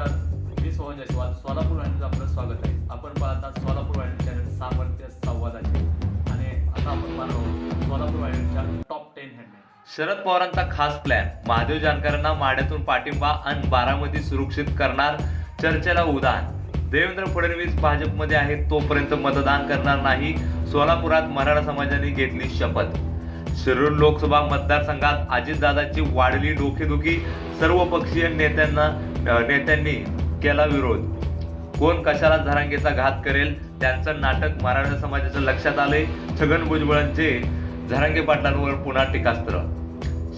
नमस्कार. मी सोहन जयस्वाल. सोलापूर वाहिनीचं आपलं स्वागत आहे. आपण पाहता सोलापूर वाहिनी चॅनल सामर्थ्य संवादाचे. आणि आता आपण पाहणार आहोत सोलापूर वाहिनीच्या टॉप टेन हेडलाईन शरद पवारांचा खास प्लॅन महादेव जानकरांना माड्यातून पाठिंबा आणि बारामती सुरक्षित करणार चर्चेला उदाहरण. देवेंद्र फडणवीस भाजपमध्ये आहेत तोपर्यंत मतदान करणार नाही. सोलापुरात मराठा समाजाने घेतली शपथ. शिरूर लोकसभा मतदारसंघात अजितदादांची वाढली डोकेदुखी सर्व पक्षीय नेत्यांना नेत्यांनी केला विरोध. कोण कशाला झरांगेचा घात करेल? त्यांचं नाटक मराठा समाजाच्या लक्षात आले. छगन भुजबळांचे झरांगे पाटलांवर पुन्हा टीकास्त्र.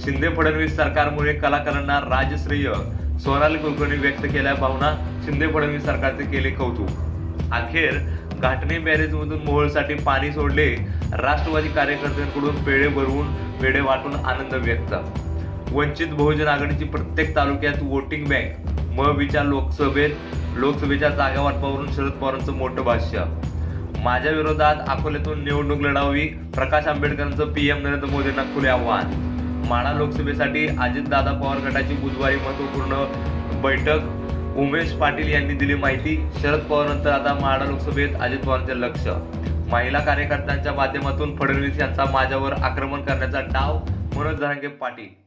शिंदे फडणवीस सरकारमुळे कलाकारांना राजश्रेय. सोनाली कुलकर्णी व्यक्त केल्या भावना. शिंदे फडणवीस सरकारचे केले कौतुक. अखेर घाटणे बॅरेजमधून मोहोळसाठी पाणी सोडले राष्ट्रवादी कार्यकर्त्यांकडून पेढे भरवून पेढे वाटून आनंद व्यक्त. वंचित बहुजन आघाडीची प्रत्येक तालुक्यात वोटिंग बँक म विचार लोकसभेत लोकसभेच्या जागा वाटपावरून शरद पवारांचं मोठं भाष्य. माझ्या विरोधात अकोल्यातून निवडणूक लढावी प्रकाश आंबेडकरांचं पीएम नरेंद्र मोदींना खुले आव्हान. माणा लोकसभेसाठी अजितदादा पवार गटाची बुधवारी महत्त्वपूर्ण बैठक उमेश पाटील यांनी दिली माहिती. शरद पवारांनंतर आता माढा लोकसभेत अजित पवारांचे लक्ष. महिला कार्यकर्त्यांच्या माध्यमातून फडणवीस यांचा माझ्यावर आक्रमण करण्याचा डाव मनोज जहांगे पाटील.